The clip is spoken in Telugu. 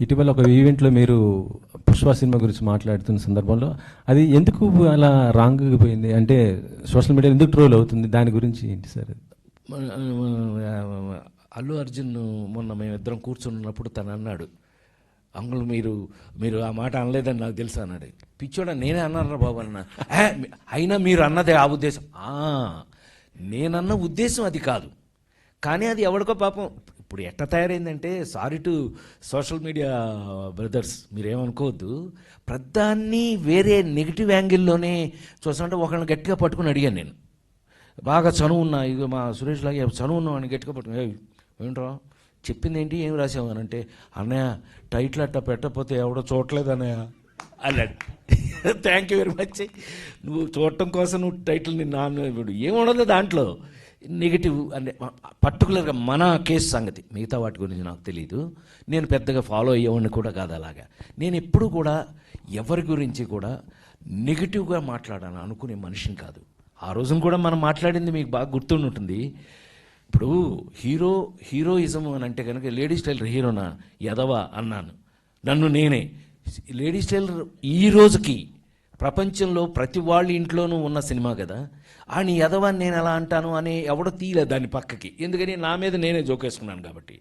ఇటీవల ఒక ఈవెంట్లో మీరు పుష్ప సినిమా గురించి మాట్లాడుతున్న సందర్భంలో అది ఎందుకు అలా రాంగ్ పోయింది? అంటే సోషల్ మీడియా ఎందుకు ట్రోల్ అవుతుంది? దాని గురించి ఏంటి సార్ అల్లు అర్జున్ మొన్న మేమిద్దరం కూర్చున్నప్పుడు తను అన్నాడు అంగులు మీరు మీరు ఆ మాట అనలేదని నాకు తెలుసు అన్నాడు. పిచ్చోడా నేనే అన్నారా బాబు అన్న. అయినా మీరు అన్నదే ఆ ఉద్దేశం. నేనన్న ఉద్దేశం అది కాదు. కానీ అది ఎవరికో పాపం ఇప్పుడు ఎట్ట తయారైందంటే sorry to social media brothers మీరేమనుకోవద్దు. ప్రధాన్ని వేరే నెగిటివ్ యాంగిల్లోనే చూస్తుంటే ఒకళ్ళని గట్టిగా పట్టుకుని అడిగాను నేను. బాగా చనువు ఉన్నా ఇక మా సురేష్ లాగా చనువు ఉన్నావు అని గట్టిగా పట్టుకుని ఏంట్రా చెప్పింది ఏంటి ఏం రాసావు అని అంటే అన్నయ్య టైటిల్ అట్ట పెట్టకపోతే ఎవడో చూడలేదు అన్నయ్య. అన్నాడు. థ్యాంక్ యూ వెరీ మచ్ నువ్వు చూడటం కోసం నువ్వు టైటిల్ నాన్న ఇప్పుడు ఏముండదు దాంట్లో. నెగిటివ్ అంటే పర్టికులర్గా మన కేసు సంగతి మిగతా వాటి గురించి నాకు తెలియదు నేను పెద్దగా ఫాలో అయ్యేవాడిని కూడా కాదు అలాగా. నేను ఎప్పుడు కూడా ఎవరి గురించి కూడా నెగిటివ్గా మాట్లాడాను అనుకునే మనిషిని కాదు. ఆ రోజున కూడా మనం మాట్లాడింది మీకు బాగా గుర్తుండి ఉంటుంది. ఇప్పుడు హీరో హీరోయిజం అని అంటే కనుక లేడీస్ టైలర్ హీరోనా? ఎదవా అన్నాను. నన్ను నేనే. లేడీస్ టైలర్ ఈ రోజుకి ప్రపంచంలో ప్రతి వాళ్ళ ఇంట్లోనూ ఉన్న సినిమా కదా. ఆ నీ యదవాన్ని నేను ఎలా అంటాను? అని ఎవడో తీయలేదు దాని పక్కకి. ఎందుకని నా మీద నేనే జోకేసుకున్నాను కాబట్టి.